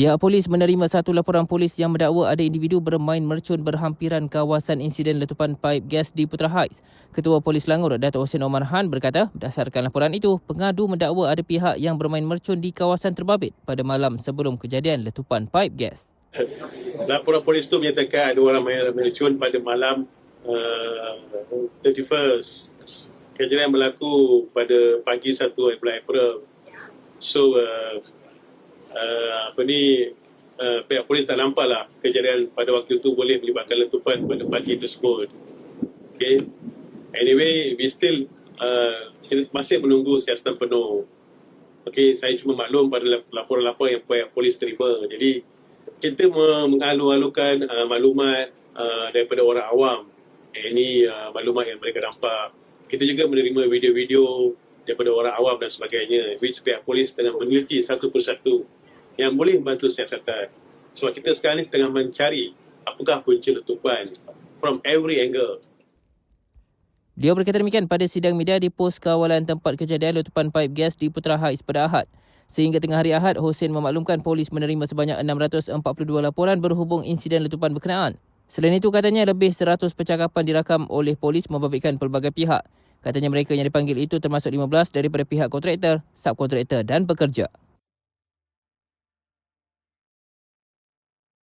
Pihak polis menerima satu laporan polis yang mendakwa ada individu bermain mercun berhampiran kawasan insiden letupan paip gas di Putra Heights. Ketua Polis Selangor, Dato' Hussein Omar Han berkata, berdasarkan laporan itu, pengadu mendakwa ada pihak yang bermain mercun di kawasan terbabit pada malam sebelum kejadian letupan paip gas. Laporan polis tu menyatakan ada orang main mercun pada malam uh, 31st. Kejadian berlaku pada pagi 1 bulan April. So, uh, uh, apa ni, uh, pihak polis tak nampak lah kejadian pada waktu itu boleh melibatkan letupan pada pagi tersebut. Okay. Anyway, we still uh, masih menunggu siasatan penuh. Okay, saya cuma maklum pada lap- laporan-laporan yang pihak polis terima. Jadi, kita mengalu-alukan uh, maklumat uh, daripada orang awam. Ini uh, maklumat yang mereka nampak. Kita juga menerima video-video daripada orang awam dan sebagainya. Which pihak polis tengah meneliti satu persatu yang boleh membantu siasatan. Sebab kita sekarang ni tengah mencari apakah punca letupan from every angle. Dia berkata demikian pada sidang media di pos kawalan tempat kejadian letupan paip gas di Putra Heights pada Ahad. Sehingga tengah hari Ahad, Hussein memaklumkan polis menerima sebanyak 642 laporan berhubung insiden letupan berkenaan. Selain itu, katanya lebih 100 percakapan dirakam oleh polis membabitkan pelbagai pihak. Katanya mereka yang dipanggil itu termasuk 15 daripada pihak kontraktor, subkontraktor dan pekerja.